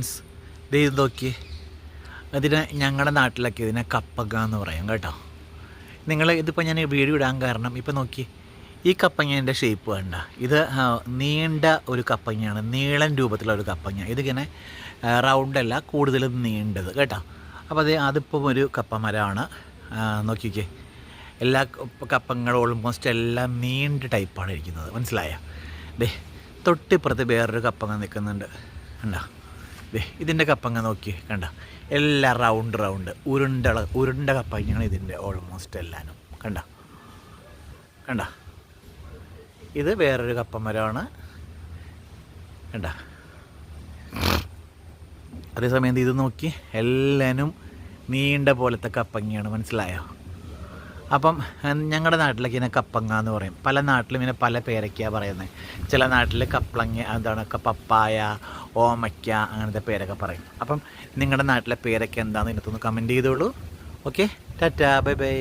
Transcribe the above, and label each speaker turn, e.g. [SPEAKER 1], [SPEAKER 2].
[SPEAKER 1] Friends ദേ ഇത് നോക്കി. അതിന് ഞങ്ങളുടെ നാട്ടിലൊക്കെ ഇതിനെ കപ്പക എന്ന് പറയും കേട്ടോ. നിങ്ങൾ ഇതിപ്പോൾ ഞാൻ വീഡിയോ ഇടാൻ കാരണം ഇപ്പോൾ നോക്കി. ഈ കപ്പങ്ങേന്റെ ഷേപ്പ് വേണ്ട ഇത് നീണ്ട ഒരു കപ്പങ്ങയാണ്. നീളൻ രൂപത്തിലുള്ള ഒരു കപ്പങ്ങ. ഇതിങ്ങനെ റൗണ്ടല്ല കൂടുതലും നീണ്ടത് കേട്ടോ. അപ്പോൾ അത് അതിപ്പം ഒരു കപ്പമരമാണ്. മരമാണ് നോക്കിക്കേ. എല്ലാ കപ്പങ്ങളും ഓൾമോസ്റ്റ് എല്ലാം നീണ്ട ടൈപ്പാണ് ഇരിക്കുന്നത്. മനസ്സിലായോ? ദേ തൊട്ടിപ്പുറത്ത് വേറൊരു കപ്പങ്ങ നിൽക്കുന്നുണ്ട്. കണ്ടോ? ദേ ഇതിന്റെ കപ്പങ്ങ നോക്കി കണ്ട? എല്ലാം റൗണ്ട് റൗണ്ട് ഉരുണ്ട ഉരുണ്ട കപ്പങ്ങയാണ് ഇതിന്റെ ഓൾമോസ്റ്റ് എല്ലാനും. കണ്ട? കണ്ട? ഇത് വേറൊരു കപ്പമരമാണ് കണ്ട? അതേസമയം ഇത് നോക്കി എല്ലാനും നീണ്ട പോലത്തെ കപ്പങ്ങയാണ് മനസ്സിലായോ? അപ്പം ഞങ്ങളുടെ നാട്ടിലൊക്കെ ഇതിനെ കപ്പങ്ങ എന്ന് പറയും. പല നാട്ടിലും ഇങ്ങനെ പല പേരൊക്കെയാണ് പറയുന്നത് ചില നാട്ടിൽ കപ്പളങ്ങ എന്താണ് പപ്പായ ഓമയ്ക്ക അങ്ങനത്തെ പേരൊക്കെ പറയും. അപ്പം നിങ്ങളുടെ നാട്ടിലെ പേരൊക്കെ എന്താണെന്ന് ഇതിനകത്തൊന്ന് കമന്റ് ചെയ്തോളൂ. Okay tata bye bye